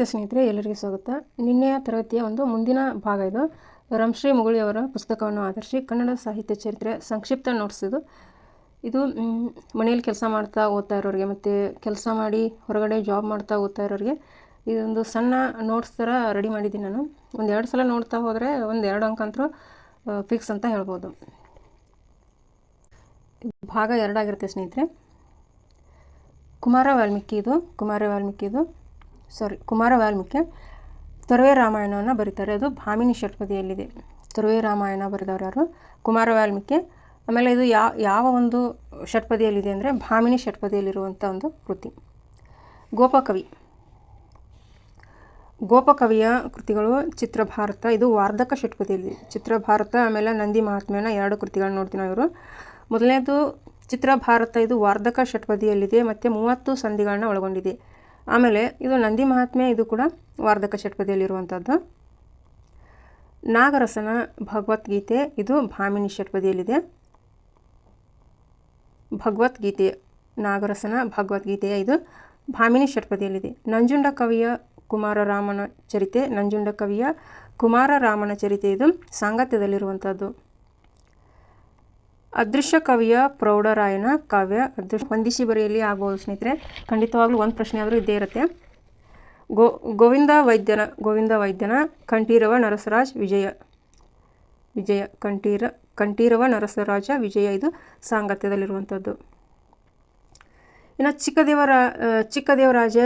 ನಮಸ್ತೆ ಸ್ನೇಹಿತರೆ, ಎಲ್ಲರಿಗೂ ಸ್ವಾಗತ. ನಿನ್ನೆಯ ತರಗತಿಯ ಒಂದು ಮುಂದಿನ ಭಾಗ ಇದು. ರಂಶ್ರೀ ಮುಗುಳಿಯವರ ಪುಸ್ತಕವನ್ನು ಆಧರಿಸಿ ಕನ್ನಡ ಸಾಹಿತ್ಯ ಚರಿತ್ರೆ ಸಂಕ್ಷಿಪ್ತ ನೋಟ್ಸ್ ಇದು. ಇದು ಮನೆಯಲ್ಲಿ ಕೆಲಸ ಮಾಡ್ತಾ ಓದ್ತಾ ಇರೋರಿಗೆ ಮತ್ತು ಕೆಲಸ ಮಾಡಿ ಹೊರಗಡೆ ಜಾಬ್ ಮಾಡ್ತಾ ಓದ್ತಾ ಇರೋರಿಗೆ ಇದೊಂದು ಸಣ್ಣ ನೋಟ್ಸ್ ಥರ ರೆಡಿ ಮಾಡಿದ್ದೀನಿ ನಾನು. ಒಂದು ಎರಡು ಸಲ ನೋಡ್ತಾ ಹೋದರೆ ಒಂದು ಎರಡು ಅಂಕ ಅಂತೂ ಫಿಕ್ಸ್ ಅಂತ ಹೇಳ್ಬೋದು. ಭಾಗ ಎರಡಾಗಿರುತ್ತೆ ಸ್ನೇಹಿತರೆ. ಕುಮಾರ ವಾಲ್ಮೀಕಿ ಇದು, ಕುಮಾರ ವಾಲ್ಮೀಕಿ ಇದು. ಸಾರಿ ಕುಮಾರ ವಾಲ್ಮೀಕಿ ತೊರವೆ ರಾಮಾಯಣವನ್ನು ಬರೀತಾರೆ. ಅದು ಭಾಮಿನಿ ಷಟ್ಪದಿಯಲ್ಲಿದೆ ತೊರವೆ ರಾಮಾಯಣ ಬರೆದವರು ಯಾರು? ಕುಮಾರ ವಾಲ್ಮೀಕಿ ಆಮೇಲೆ ಇದು ಯಾವ ಯಾವ ಒಂದು ಷಟ್ಪದಿಯಲ್ಲಿದೆ ಅಂದರೆ ಭಾಮಿನಿ ಷಟ್ಪದಿಯಲ್ಲಿರುವಂಥ ಒಂದು ಕೃತಿ. ಗೋಪಕವಿ. ಗೋಪಕವಿಯ ಕೃತಿಗಳು ಚಿತ್ರಭಾರತ, ಇದು ವಾರ್ಧಕ ಷಟ್ಪದಿಯಲ್ಲಿ ಚಿತ್ರಭಾರತ, ಆಮೇಲೆ ನಂದಿ ಮಹಾತ್ಮೆಯನ್ನ ಎರಡು ಕೃತಿಗಳನ್ನ ನೋಡ್ತೀವಿ ನಾವು ಇವರು. ಮೊದಲನೇದು ಚಿತ್ರಭಾರತ, ಇದು ವಾರ್ಧಕ ಷಟ್ಪದಿಯಲ್ಲಿದೆ ಮತ್ತು ಮೂವತ್ತು ಸಂಧಿಗಳನ್ನ ಒಳಗೊಂಡಿದೆ. ಆಮೇಲೆ ಇದು ನಂದಿ ಮಹಾತ್ಮೆ ಇದು ಕೂಡ ವಾರ್ಧಕ ಷಟ್ಪದಿಯಲ್ಲಿರುವಂಥದ್ದು ನಾಗರಸನ ಭಗವದ್ಗೀತೆ, ಇದು ಭಾಮಿನಿ ಷಟ್ಪದಿಯಲ್ಲಿದೆ ಭಗವದ್ಗೀತೆ, ನಾಗರಸನ ಭಗವದ್ಗೀತೆಯ ಇದು ಭಾಮಿನಿ ಷಟ್ಪದಿಯಲ್ಲಿದೆ ನಂಜುಂಡ ಕವಿಯ ಕುಮಾರರಾಮನ ಚರಿತೆ, ನಂಜುಂಡ ಕವಿಯ ಕುಮಾರರಾಮನ ಚರಿತೆ ಇದು ಸಾಂಗತ್ಯದಲ್ಲಿರುವಂಥದ್ದು. ಅದೃಶ್ಯ ಕವಿಯ ಪ್ರೌಢರಾಯನ ಕಾವ್ಯ ಅದೃಶ್ಯ. ಹೊಂದಿಸಿ ಬರೆಯಲ್ಲಿ ಆಗ್ಬೋದು ಸ್ನೇಹಿತರೆ, ಖಂಡಿತವಾಗ್ಲೂ ಒಂದು ಪ್ರಶ್ನೆ ಆದರೂ ಇದ್ದೇ ಇರುತ್ತೆ. ಗೋ, ಗೋವಿಂದ ವೈದ್ಯನ ಗೋವಿಂದ ವೈದ್ಯನ ಕಂಠೀರವ ನರಸರಾಜ್ ವಿಜಯ. ವಿಜಯ, ಕಂಠೀರ, ಕಂಠೀರವ ನರಸರಾಜ ವಿಜಯ ಇದು ಸಾಂಗತ್ಯದಲ್ಲಿರುವಂಥದ್ದು ಇನ್ನು ಚಿಕ್ಕದೇವರ, ಚಿಕ್ಕದೇವರಾಜ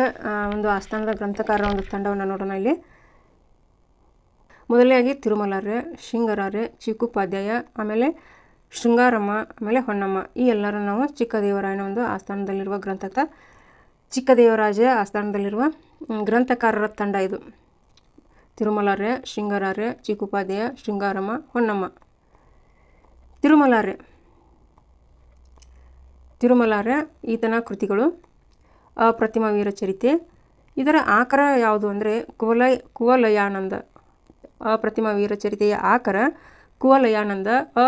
ಒಂದು ಆಸ್ಥಾನದ ಗ್ರಂಥಕಾರರ ಒಂದು ತಂಡವನ್ನು ನೋಡೋಣ ಇಲ್ಲಿ. ಮೊದಲನೇಯಾಗಿ ತಿರುಮಲಾರ್ಯ ಶೃಂಗರಾರ್ಯ ಚಿಕ್ಕುಪಾಧ್ಯಾಯ ಆಮೇಲೆ ಶೃಂಗಾರಮ್ಮ ಆಮೇಲೆ ಹೊನ್ನಮ್ಮ ಈ ಎಲ್ಲರೂ ನಾವು ಚಿಕ್ಕದೇವರಾಯನ ಒಂದು ಆಸ್ಥಾನದಲ್ಲಿರುವ ಗ್ರಂಥಕ ಚಿಕ್ಕದೇವರಾಜ ಆಸ್ಥಾನದಲ್ಲಿರುವ ಗ್ರಂಥಕಾರರ ತಂಡ ಇದು. ತಿರುಮಲಾರ್ಯ, ಶೃಂಗಾರಾರ್ಯ ಚಿಕ್ಕುಪಾಧ್ಯಾಯ ಶೃಂಗಾರಮ್ಮ, ಹೊನ್ನಮ್ಮ. ತಿರುಮಲಾರ್ಯ. ತಿರುಮಲಾರ್ಯ ಈತನ ಕೃತಿಗಳು, ಅಪ್ರತಿಮ ವೀರ ಚರಿತೆ. ಇದರ ಆಕರ ಯಾವುದು ಅಂದರೆ ಕುವಲಯ ಕುವಲಯಾನಂದ. ಅಪ್ರತಿಮ ವೀರ ಚರಿತೆಯ ಆಕರ ಕುವಲಯಾನಂದ ಅ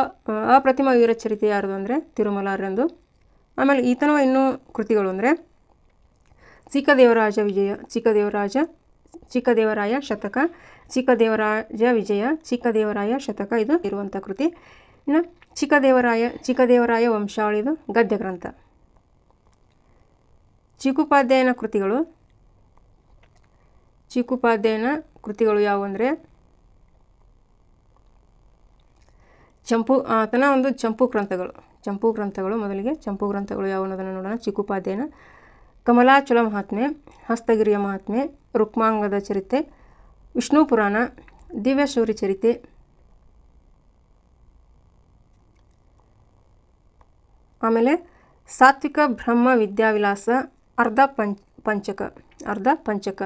ಅಪ್ರತಿಮ ವೀರಚರಿತೆ ಚರಿತೆ ಯಾರ್ದು ಅಂದರೆ ತಿರುಮಲಾರ್ಯಂದು ಆಮೇಲೆ ಈತನ ಇನ್ನೂ ಕೃತಿಗಳು ಅಂದರೆ ಚಿಕ್ಕದೇವರಾಜ ವಿಜಯ, ಚಿಕ್ಕದೇವರಾಜ, ಚಿಕ್ಕದೇವರಾಯ ಶತಕ, ಚಿಕ್ಕದೇವರಾಜ ವಿಜಯ, ಚಿಕ್ಕದೇವರಾಯ ಶತಕ ಇದು ಇರುವಂಥ ಕೃತಿ. ಇನ್ನು ಚಿಕ್ಕದೇವರಾಯ ಚಿಕ್ಕದೇವರಾಯ ವಂಶಾವಳಿ ಇದು ಗದ್ಯ ಗ್ರಂಥ ಚಿಕ್ಕುಪಾಧ್ಯಾಯನ ಕೃತಿಗಳು ಚಿಕ್ಕುಪಾಧ್ಯಾಯನ ಕೃತಿಗಳು ಯಾವುವು ಅಂದರೆ ಚಂಪು ಆತನ ಒಂದು ಚಂಪು ಗ್ರಂಥಗಳು. ಚಂಪು ಗ್ರಂಥಗಳು ಮೊದಲಿಗೆ. ಚಂಪು ಗ್ರಂಥಗಳು ಯಾವ ಅನ್ನೋದನ್ನು ನೋಡೋಣ. ಚಿಕ್ಕುಪಾಧ್ಯಾಯನ ಕಮಲಾಚಲ ಮಹಾತ್ಮೆ. ಹಸ್ತಗಿರಿಯ ಮಹಾತ್ಮೆ. ರುಕ್ಮಾಂಗದ ಚರಿತೆ. ವಿಷ್ಣು ಪುರಾಣ. ದಿವ್ಯಶೌರಿ ಚರಿತೆ. ಆಮೇಲೆ ಸಾತ್ವಿಕ ಬ್ರಹ್ಮ ವಿದ್ಯಾವಿಲಾಸ. ಅರ್ಧ ಪಂಚ ಪಂಚಕ. ಅರ್ಧ ಪಂಚಕ.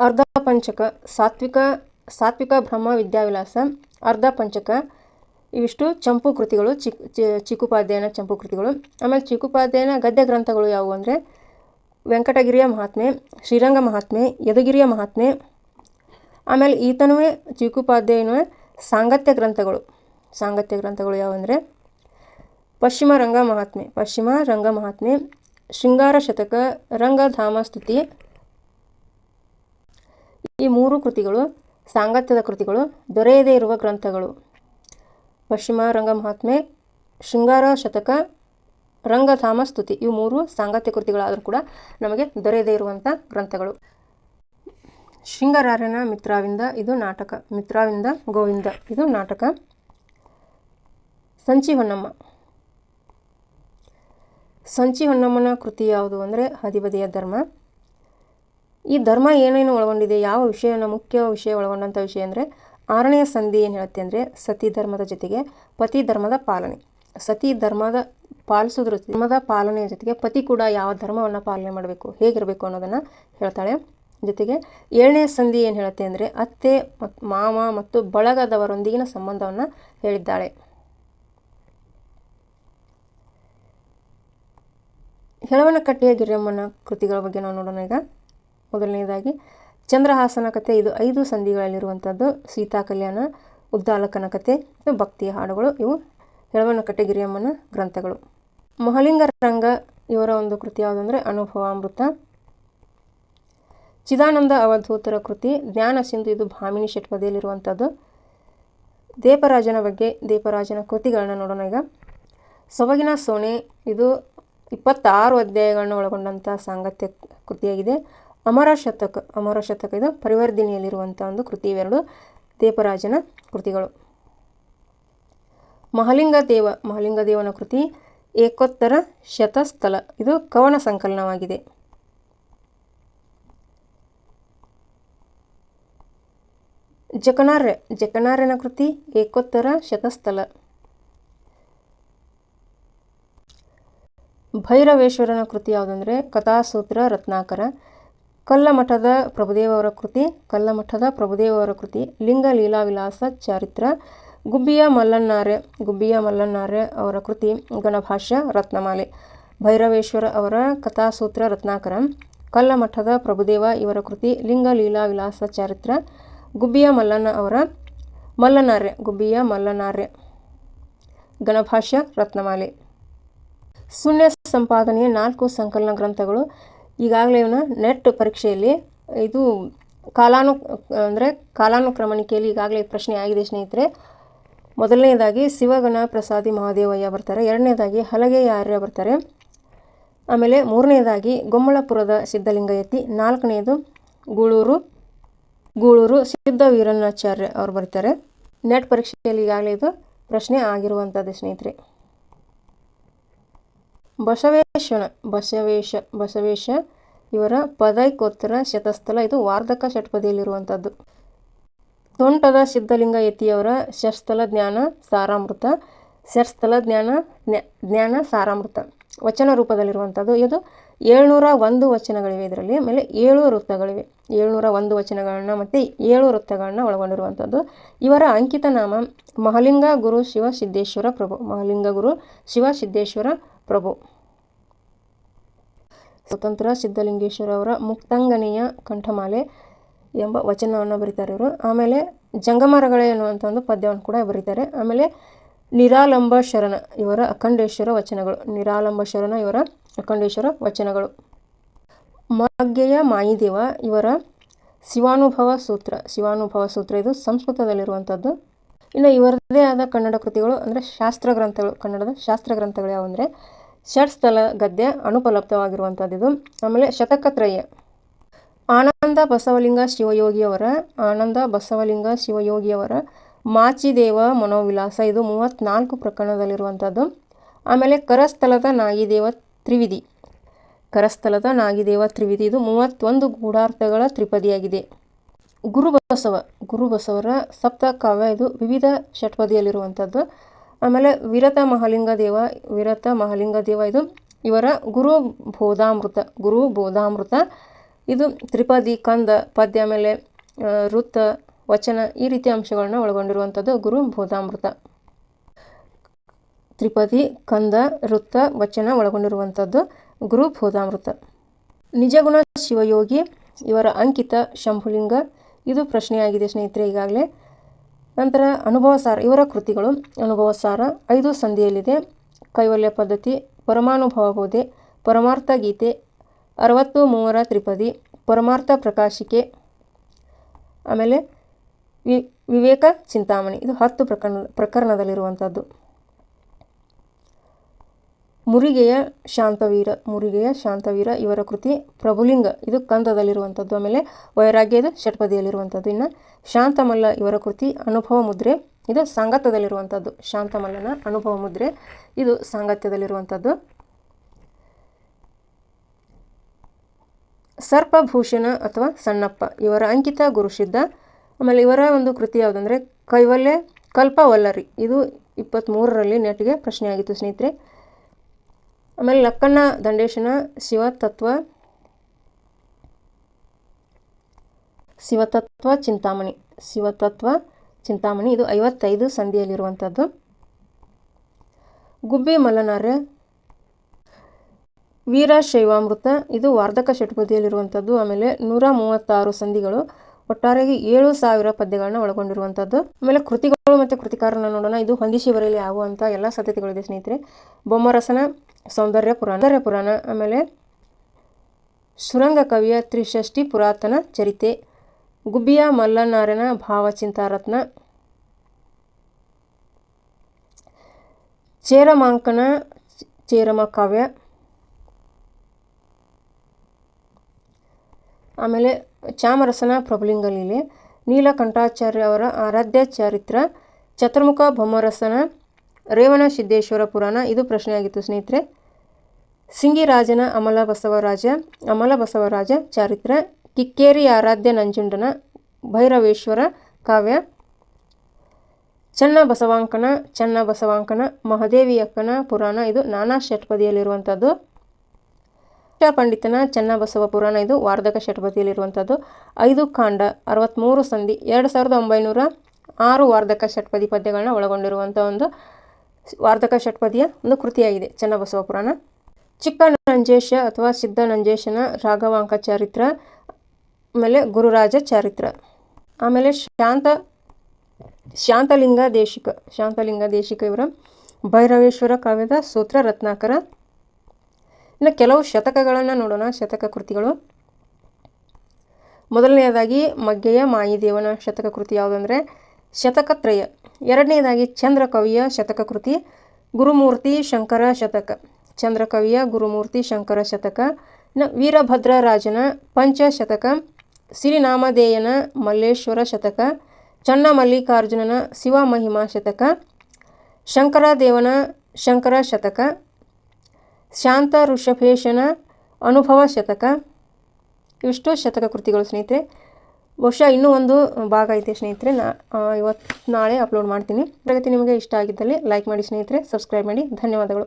ಅರ್ಧ ಪಂಚಕ. ಸಾತ್ವಿಕ ಸಾತ್ವಿಕ ಬ್ರಹ್ಮ ವಿದ್ಯಾವಿಲಾಸ. ಅರ್ಧ ಪಂಚಕ ಇವಿಷ್ಟು ಚಂಪು ಕೃತಿಗಳು ಚಿಕ್ಕ ಚಿಕ್ಕುಪಾಧ್ಯಾಯನ ಚಂಪು ಕೃತಿಗಳು. ಆಮೇಲೆ ಚಿಕ್ಕುಪಾಧ್ಯಾಯನ ಗದ್ಯ ಗ್ರಂಥಗಳು ಯಾವುವು ಅಂದರೆ ವೆಂಕಟಗಿರಿಯ ಮಹಾತ್ಮೆ, ಶ್ರೀರಂಗ ಮಹಾತ್ಮೆ, ಯದಗಿರಿಯ ಮಹಾತ್ಮೆ, ಆಮೇಲೆ ಈತನುವೇ ಚಿಕ್ಕುಪಾಧ್ಯಾಯನುವೇ ಸಾಂಗತ್ಯ ಗ್ರಂಥಗಳು. ಸಾಂಗತ್ಯ ಗ್ರಂಥಗಳು ಯಾವಂದರೆ ಪಶ್ಚಿಮ ರಂಗ ಮಹಾತ್ಮೆ, ಪಶ್ಚಿಮ ರಂಗ ಮಹಾತ್ಮೆ, ಶೃಂಗಾರ ಶತಕ, ರಂಗಧಾಮ ಸ್ತುತಿ ಈ ಮೂರು ಕೃತಿಗಳು ಸಾಂಗತ್ಯದ ಕೃತಿಗಳು ದೊರೆಯದೇ ಇರುವ ಗ್ರಂಥಗಳು. ಪಶ್ಚಿಮ ರಂಗ ಮಹಾತ್ಮೆ ಶೃಂಗಾರ ಶತಕ, ರಂಗಧಾಮ ಸ್ತುತಿ ಇವು ಮೂರು ಸಾಂಗತ್ಯ ಕೃತಿಗಳಾದರೂ ಕೂಡ ನಮಗೆ ದೊರೆಯದೇ ಇರುವಂಥ ಗ್ರಂಥಗಳು. ಶೃಂಗರಾರ್ಯನ ಮಿತ್ರಾವಿಂದ ಇದು ನಾಟಕ, ಮಿತ್ರಾವಿಂದ ಗೋವಿಂದ ಇದು ನಾಟಕ. ಸಂಚಿ ಹೊನ್ನಮ್ಮ ಸಂಚಿ ಹೊನ್ನಮ್ಮನ ಕೃತಿ ಯಾವುದು ಅಂದರೆ ಹದಿಬದಿಯ ಧರ್ಮ. ಈ ಧರ್ಮ ಏನೇನು ಒಳಗೊಂಡಿದೆ, ಯಾವ ವಿಷಯವನ್ನು ಮುಖ್ಯ ವಿಷಯ ಒಳಗೊಂಡಂಥ ವಿಷಯ ಅಂದರೆ ಆರನೆಯ ಸಂಧಿ ಏನು ಹೇಳುತ್ತೆ ಅಂದರೆ ಸತಿ ಧರ್ಮದ ಜೊತೆಗೆ ಪತಿ ಧರ್ಮದ ಪಾಲನೆ. ಸತಿ ಧರ್ಮದ ಪಾಲಿಸೋದ್ರ ಧರ್ಮದ ಪಾಲನೆಯ ಜೊತೆಗೆ ಪತಿ ಕೂಡ ಯಾವ ಧರ್ಮವನ್ನು ಪಾಲನೆ ಮಾಡಬೇಕು, ಹೇಗಿರಬೇಕು ಅನ್ನೋದನ್ನು ಹೇಳ್ತಾಳೆ. ಜೊತೆಗೆ ಏಳನೇ ಸಂಧಿ ಏನು ಹೇಳುತ್ತೆ ಅಂದರೆ ಅತ್ತೆ ಮತ್ತು ಮಾವ ಮತ್ತು ಬಳಗದವರೊಂದಿಗಿನ ಸಂಬಂಧವನ್ನು ಹೇಳಿದ್ದಾಳೆ. ಹೆಳವನಕಟ್ಟೆಯ ಗಿರಿಯಮ್ಮನ ಕೃತಿಗಳ ಬಗ್ಗೆ ನಾವು ನೋಡೋಣ ಈಗ. ಮೊದಲನೇದಾಗಿ ಚಂದ್ರಹಾಸನ ಕಥೆ ಇದು ಐದು ಸಂಧಿಗಳಲ್ಲಿರುವಂಥದ್ದು ಸೀತಾ ಕಲ್ಯಾಣ, ಉದ್ದಾಲಕನ ಕಥೆ ಮತ್ತು ಭಕ್ತಿಯ ಹಾಡುಗಳು. ಇವು ಹೆಳವನಕಟ್ಟೆ ಗಿರಿಯಮ್ಮನ ಗ್ರಂಥಗಳು. ಮಹಲಿಂಗ ರಂಗ, ಇವರ ಒಂದು ಕೃತಿ ಯಾವುದಂದರೆ, ಅನುಭವಾಮೃತ. ಚಿದಾನಂದ ಅವಧೂತರ ಕೃತಿ, ಜ್ಞಾನ ಸಿಂಧು, ಇದು ಭಾಮಿನಿ ಷಟ್ಪದಿಯಲ್ಲಿರುವಂಥದ್ದು ದೇಪರಾಜನ ಬಗ್ಗೆ, ದೇಪರಾಜನ ಕೃತಿಗಳನ್ನ ನೋಡೋಣ ಈಗ. ಸೊಬಗಿನ ಸೋನೆ, ಇದು ಇಪ್ಪತ್ತಾರು ಅಧ್ಯಾಯಗಳನ್ನ ಒಳಗೊಂಡಂಥ ಸಾಂಗತ್ಯ ಕೃತಿಯಾಗಿದೆ. ಅಮರ ಶತಕ ಅಮರ ಶತಕ ಇದು ಪರಿವರ್ಧಿನಿಯಲ್ಲಿರುವಂಥ ಒಂದು ಕೃತಿ ಇವೆರಡು ದೇಪರಾಜನ ಕೃತಿಗಳು. ಮಹಲಿಂಗ ದೇವ, ಮಹಲಿಂಗ ದೇವನ ಕೃತಿ ಏಕೋತ್ತರ ಶತಸ್ಥಲ. ಇದು ಕವನ ಸಂಕಲನವಾಗಿದೆ. ಜಕನಾರ್ಯ, ಜಕನಾರ್ಯನ ಕೃತಿ ಏಕೋತ್ತರ ಶತಸ್ಥಲ. ಭೈರವೇಶ್ವರನ ಕೃತಿ ಯಾವುದಂದರೆ ಕಥಾಸೂತ್ರ, ರತ್ನಾಕರ. ಕಲ್ಲಮಠದ ಪ್ರಭುದೇವರ ಕೃತಿ, ಕಲ್ಲಮಠದ ಪ್ರಭುದೇವರ ಕೃತಿ, ಲಿಂಗ ಲೀಲಾ ವಿಲಾಸ ಚಾರಿತ್ರ, ಗುಬ್ಬಿಯ ಮಲ್ಲನ್ನಾರೆ ಗುಬ್ಬಿಯ ಮಲ್ಲನ್ನಾರ್ಯ ಅವರ ಕೃತಿ, ಗಣಭಾಷ್ಯ, ರತ್ನಮಾಲೆ, ಭೈರವೇಶ್ವರ ಅವರ ಕಥಾಸೂತ್ರ, ರತ್ನಾಕರ, ಕಲ್ಲಮಠದ ಪ್ರಭುದೇವ ಇವರ ಕೃತಿ, ಲಿಂಗ ಲೀಲಾ ವಿಲಾಸ ಚಾರಿತ್ರ, ಗುಬ್ಬಿಯ ಮಲ್ಲಣ್ಣ ಅವರ ಮಲ್ಲನಾರ್ಯ ಗುಬ್ಬಿಯ ಮಲ್ಲನಾರ್ಯ ಗಣಭಾಷ್ಯ, ರತ್ನಮಾಲೆ. ಶೂನ್ಯ ಸಂಪಾದನೆಯ ನಾಲ್ಕು ಸಂಕಲನ ಗ್ರಂಥಗಳು ಈಗಾಗಲೇ ಇವನು ನೆಟ್ ಪರೀಕ್ಷೆಯಲ್ಲಿ ಇದು ಕಾಲಾನು, ಅಂದರೆ ಕಾಲಾನುಕ್ರಮಣಿಕೆಯಲ್ಲಿ ಈಗಾಗಲೇ ಪ್ರಶ್ನೆ ಆಗಿದೆ ಸ್ನೇಹಿತರೆ. ಮೊದಲನೇದಾಗಿ ಶಿವಗಣ ಪ್ರಸಾದಿ ಮಹಾದೇವಯ್ಯ ಬರ್ತಾರೆ. ಎರಡನೇದಾಗಿ ಹಲಗೆ ಆರ್ಯ ಬರ್ತಾರೆ. ಆಮೇಲೆ ಮೂರನೇದಾಗಿ ಗೊಮ್ಮಳಪುರದ ಸಿದ್ಧಲಿಂಗಯತಿ ನಾಲ್ಕನೆಯದು ಗೂಳೂರು ಗೂಳೂರು ಸಿದ್ಧ ವೀರನಾಚಾರ್ಯ ಅವರು ಬರ್ತಾರೆ. ನೆಟ್ ಪರೀಕ್ಷೆಯಲ್ಲಿ ಈಗಾಗಲೇ ಇದು ಪ್ರಶ್ನೆ ಆಗಿರುವಂಥದ್ದು ಸ್ನೇಹಿತರೆ. ಬಸವೇಶ್ವರ ಬಸವೇಶ ಬಸವೇಶ ಇವರ ಪದೈಕೋತ್ತರ ಶತಸ್ಥಲ. ಇದು ವಾರ್ಧಕ ಷಟ್ಪದಿಯಲ್ಲಿರುವಂಥದ್ದು. ತೋಂಟದ ಸಿದ್ಧಲಿಂಗ ಯತಿಯವರ ಶಸ್ಥಲ ಜ್ಞಾನ ಸಾರಾಮೃತ ಶಸ್ಥಲ ಜ್ಞಾನ ಜ್ಞಾನ ಸಾರಾಮೃತ ವಚನ ರೂಪದಲ್ಲಿರುವಂಥದ್ದು. ಇದು ಏಳ್ನೂರ ಒಂದು ವಚನಗಳಿವೆ ಇದರಲ್ಲಿ. ಆಮೇಲೆ ಏಳು ವೃತ್ತಗಳಿವೆ. ಏಳ್ನೂರ ಒಂದು ವಚನಗಳನ್ನು ಮತ್ತು ಏಳು ವೃತ್ತಗಳನ್ನು ಒಳಗೊಂಡಿರುವಂಥದ್ದು. ಇವರ ಅಂಕಿತ ನಾಮ ಮಹಲಿಂಗ ಗುರು ಶಿವ ಸಿದ್ದೇಶ್ವರ ಪ್ರಭು. ಮಹಲಿಂಗ ಗುರು ಶಿವ ಸಿದ್ದೇಶ್ವರ ಪ್ರಭು. ಸ್ವತಂತ್ರ ಸಿದ್ಧಲಿಂಗೇಶ್ವರ ಅವರ ಮುಕ್ತಾಂಗನೆಯ ಕಂಠಮಾಲೆ ಎಂಬ ವಚನವನ್ನು ಬರೀತಾರೆ ಇವರು. ಆಮೇಲೆ ಜಂಗಮರಗಳೇ ಅನ್ನುವಂಥ ಒಂದು ಪದ್ಯವನ್ನು ಕೂಡ ಬರೀತಾರೆ. ಆಮೇಲೆ ನಿರಾಲಂಬ ಶರಣ ಇವರ ಅಖಂಡೇಶ್ವರ ವಚನಗಳು. ನಿರಾಲಂಬ ಶರಣ ಇವರ ಅಖಂಡೇಶ್ವರ ವಚನಗಳು. ಮಾಗ್ಯಯ ಮಾಯಿದೇವ ಇವರ ಶಿವಾನುಭವ ಸೂತ್ರ. ಶಿವಾನುಭವ ಸೂತ್ರ ಇದು ಸಂಸ್ಕೃತದಲ್ಲಿರುವಂಥದ್ದು ಇನ್ನು ಇವರದೇ ಆದ ಕನ್ನಡ ಕೃತಿಗಳು ಅಂದರೆ ಶಾಸ್ತ್ರ ಗ್ರಂಥಗಳು. ಕನ್ನಡದ ಶಾಸ್ತ್ರ ಗ್ರಂಥಗಳು ಯಾವುವಂದರೆ ಷಟ್ಸ್ಥಲ ಗದ್ಯ ಅನುಪಲಬ್ಧವಾಗಿರುವಂಥದ್ದು ಆಮೇಲೆ ಶತಕತ್ರಯ. ಆನಂದ ಬಸವಲಿಂಗ ಶಿವಯೋಗಿಯವರ, ಆನಂದ ಬಸವಲಿಂಗ ಶಿವಯೋಗಿಯವರ, ಮಾಚಿದೇವ ಮನೋವಿಲಾಸ ಇದು ಮೂವತ್ತ್ನಾಲ್ಕು ಪ್ರಕರಣದಲ್ಲಿರುವಂಥದ್ದು. ಆಮೇಲೆ ಕರಸ್ಥಲದ ನಾಗಿದೇವ ತ್ರಿವಿಧಿ. ಕರಸ್ಥಲದ ನಾಗಿದೇವ ತ್ರಿವಿಧಿ ಇದು ಮೂವತ್ತೊಂದು ಗೂಢಾರ್ಥಗಳ ತ್ರಿಪದಿಯಾಗಿದೆ. ಗುರುಬಸವ. ಗುರುಬಸವರ ಸಪ್ತಕಾವ್ಯ ಇದು ವಿವಿಧ ಷಟ್ಪದಿಯಲ್ಲಿರುವಂಥದ್ದು. ಆಮೇಲೆ ವಿರತ ಮಹಾಲಿಂಗ ದೇವ ವಿರತ ಮಹಾಲಿಂಗ ದೇವ ಇದು ಇವರ ಗುರು ಬೋಧಾಮೃತ ಗುರು ಬೋಧಾಮೃತ. ಇದು ತ್ರಿಪದಿ, ಕಂದ, ಪದ್ಯ ಆಮೇಲೆ ವೃತ್ತ, ವಚನ ಈ ರೀತಿಯ ಅಂಶಗಳನ್ನ ಒಳಗೊಂಡಿರುವಂಥದ್ದು ಗುರು ಬೋಧಾಮೃತ. ತ್ರಿಪದಿ, ಕಂದ, ವೃತ್ತ, ವಚನ ಒಳಗೊಂಡಿರುವಂಥದ್ದು ಗುರು ಬೋಧಾಮೃತ. ನಿಜಗುಣ ಶಿವಯೋಗಿ ಇವರ ಅಂಕಿತ ಶಂಭುಲಿಂಗ. ಇದು ಪ್ರಶ್ನೆಯಾಗಿದೆ ಸ್ನೇಹಿತರೆ ಈಗಾಗಲೇ. ನಂತರ ಅನುಭವ ಸಾರ ಇವರ ಕೃತಿಗಳು ಅನುಭವ ಸಾರ ಐದು ಸಂಧಿಯಲ್ಲಿದೆ. ಕೈವಲ್ಯ ಪದ್ಧತಿ ಪರಮಾನುಭವ ಬೋಧೆ ಪರಮಾರ್ಥ ಗೀತೆ, ಅರವತ್ತು ಮೂವರ ತ್ರಿಪದಿ, ಪರಮಾರ್ಥ ಪ್ರಕಾಶಿಕೆ, ಆಮೇಲೆ ವಿ, ವಿವೇಕ ಚಿಂತಾಮಣಿ. ಇದು ಹತ್ತು ಪ್ರಕರಣ, ಪ್ರಕರಣದಲ್ಲಿರುವಂಥದ್ದು. ಮುರಿಗೆಯ ಶಾಂತವೀರ ಮುರಿಗೆಯ ಶಾಂತವೀರ ಇವರ ಕೃತಿ ಪ್ರಭುಲಿಂಗ. ಇದು ಕಂದದಲ್ಲಿರುವಂಥದ್ದು. ಆಮೇಲೆ ವೈರಾಗ್ಯದ ಷಟ್ಪದಿಯಲ್ಲಿರುವಂಥದ್ದು. ಇನ್ನು ಶಾಂತಮಲ್ಲ ಇವರ ಕೃತಿ ಅನುಭವ ಮುದ್ರೆ. ಇದು ಸಾಂಗತ್ಯದಲ್ಲಿರುವಂಥದ್ದು ಶಾಂತಮಲ್ಲನ ಅನುಭವ ಮುದ್ರೆ. ಇದು ಸಾಂಗತ್ಯದಲ್ಲಿರುವಂಥದ್ದು. ಸರ್ಪಭೂಷಣ ಅಥವಾ ಸಣ್ಣಪ್ಪ. ಇವರ ಅಂಕಿತ ಗುರುಸಿದ್ಧ. ಆಮೇಲೆ ಇವರ ಒಂದು ಕೃತಿ ಯಾವುದಂದರೆ ಕೈವಲ್ಯ ಕಲ್ಪವಲ್ಲರಿ. ಇದು ಇಪ್ಪತ್ತ್ಮೂರರಲ್ಲಿ ನೆಟ್ಗೆ ಪ್ರಶ್ನೆಯಾಗಿತ್ತು ಸ್ನೇಹಿತರೆ. ಆಮೇಲೆ ಲಕ್ಕಣ್ಣ, ದಂಡೇಶನ ಶಿವತತ್ವ ಶಿವತತ್ವ ಚಿಂತಾಮಣಿ. ಶಿವತತ್ವ ಚಿಂತಾಮಣಿ, ಇದು ಐವತ್ತೈದು ಸಂಧಿಯಲ್ಲಿರುವಂಥದ್ದು. ಗುಬ್ಬಿ ಮಲ್ಲನಾರ್ಯ, ವೀರಶೈವಾಮೃತ, ಇದು ವಾರ್ಧಕ ಷಟ್ಪದಿಯಲ್ಲಿರುವಂಥದ್ದು ಆಮೇಲೆ ನೂರ ಮೂವತ್ತಾರು ಸಂಧಿಗಳು, ಒಟ್ಟಾರೆಯಾಗಿ ಏಳು ಸಾವಿರ ಪದ್ಯಗಳನ್ನ ಒಳಗೊಂಡಿರುವಂಥದ್ದು. ಆಮೇಲೆ ಕೃತಿಗಳು ಮತ್ತು ಕೃತಿಕಾರನ ನೋಡೋಣ. ಇದು ಹೊಂದಿಶಿ ಬರೆಯಲಿ ಆಗುವಂಥ ಎಲ್ಲ ಸಾಧ್ಯತೆಗಳಿದೆ ಸ್ನೇಹಿತರೆ. ಬೊಮ್ಮರಸನ ಸೌಂದರ್ಯ ಪುರಾಣ. ಸೌಂದರ್ಯ ಪುರಾಣ ಆಮೇಲೆ ಸುರಂಗ ಕವಿಯ ತ್ರಿಷಷ್ಟಿ ಪುರಾತನ ಚರಿತೆ. ಗುಬ್ಬಿಯ ಮಲ್ಲನಾರನ ಭಾವಚಿಂತಾರತ್ನ. ಚೇರಮಾಂಕನ ಚೇರಮ ಕಾವ್ಯ. ಆಮೇಲೆ ಚಾಮರಸನ ಪ್ರಭುಲಿಂಗ ಲೀಲೆ. ನೀಲಕಂಠಾಚಾರ್ಯ ಅವರ ಆರಾಧ್ಯ ಚರಿತ್ರ. ಚತುರ್ಮುಖ ಬೊಮ್ಮರಸನ ರೇವಣ ಸಿದ್ದೇಶ್ವರ ಪುರಾಣ, ಇದು ಪ್ರಶ್ನೆಯಾಗಿತ್ತು ಸ್ನೇಹಿತರೆ. ಸಿಂಗಿರಾಜನ ಅಮಲ ಬಸವರಾಜ ಅಮಲ ಬಸವರಾಜ ಚಾರಿತ್ರ, ಕಿಕ್ಕೇರಿ ಆರಾಧ್ಯ ನಂಜುಂಡನ ಭೈರವೇಶ್ವರ ಕಾವ್ಯ, ಚನ್ನ ಬಸವಾಂಕನ ಚನ್ನ ಬಸವಾಂಕನ, ಮಹದೇವಿಯಕ್ಕನ ಪುರಾಣ, ಇದು ನಾನಾ ಷಟ್ಪದಿಯಲ್ಲಿರುವಂಥದ್ದು. ಪಂಡಿತನ ಚನ್ನಬಸವ ಪುರಾಣ, ಇದು ವಾರ್ಧಕ ಷಟ್ಪದಿಯಲ್ಲಿರುವಂಥದ್ದು. ಐದು ಕಾಂಡ ಅರವತ್ತ್ಮೂರು ಸಂಧಿ, ಎರಡು ಸಾವಿರದ ಒಂಬೈನೂರ ಆರು ವಾರ್ಧಕ ಷಟ್ಪದಿ ಪದ್ಯಗಳನ್ನ ಒಳಗೊಂಡಿರುವಂಥ ಒಂದು ವಾರ್ಧಕ ಷಟ್ಪದಿಯ ಒಂದು ಕೃತಿಯಾಗಿದೆ, ಚನ್ನಬಸವ ಪುರಾಣ. ಚಿಕ್ಕ ನಂಜೇಶ ಅಥವಾ ಸಿದ್ಧ ನಂಜೇಶನ ರಾಘವಾಂಕ ಚರಿತ್ರ, ಆಮೇಲೆ ಗುರುರಾಜ ಚರಿತ್ರ. ಆಮೇಲೆ ಶಾಂತ, ಶಾಂತಲಿಂಗ ದೇಶಿಕ ಶಾಂತಲಿಂಗ ದೇಶಿಕ ಇವರ ಭೈರವೇಶ್ವರ ಕಾವ್ಯದ ಸೂತ್ರ ರತ್ನಾಕರ. ಇನ್ನು ಕೆಲವು ಶತಕಗಳನ್ನು ನೋಡೋಣ, ಶತಕ ಕೃತಿಗಳು. ಮೊದಲನೆಯದಾಗಿ ಮಗ್ಗೆಯ ಮಾಯಿದೇವನ ಶತಕ ಕೃತಿ ಯಾವುದಂದರೆ ಶತಕತ್ರಯ. ಎರಡನೇದಾಗಿ ಚಂದ್ರಕವಿಯ ಶತಕ ಕೃತಿ ಗುರುಮೂರ್ತಿ ಶಂಕರ ಶತಕ. ಚಂದ್ರಕವಿಯ ಗುರುಮೂರ್ತಿ ಶಂಕರ ಶತಕ ವೀರಭದ್ರರಾಜನ ಪಂಚಶತಕ ಸಿರಿನಾಮಧೇಯನ ಮಲ್ಲೇಶ್ವರ ಶತಕ, ಚನ್ನ ಮಲ್ಲಿಕಾರ್ಜುನನ ಮಹಿಮಾ ಶತಕ, ಶಂಕರದೇವನ ಶಂಕರ ಶತಕ, ಶಾಂತ ಋಷಭೇಶನ ಅನುಭವ ಶತಕ. ಇವಿಷ್ಟು ಶತಕ ಕೃತಿಗಳು ಸ್ನೇಹಿತರೆ. ಬಹುಶಃ ಇನ್ನೂ ಒಂದು ಭಾಗ ಐತೆ ಸ್ನೇಹಿತರೆ. ನಾ ಇವತ್ತು ನಾಳೆ ಅಪ್ಲೋಡ್ ಮಾಡ್ತೀನಿ. ಪ್ರಗತಿ ನಿಮಗೆ ಇಷ್ಟ ಆಗಿದ್ದಲ್ಲಿ ಲೈಕ್ ಮಾಡಿ ಸ್ನೇಹಿತರೆ ಸಬ್ಸ್ಕ್ರೈಬ್ ಮಾಡಿ. ಧನ್ಯವಾದಗಳು.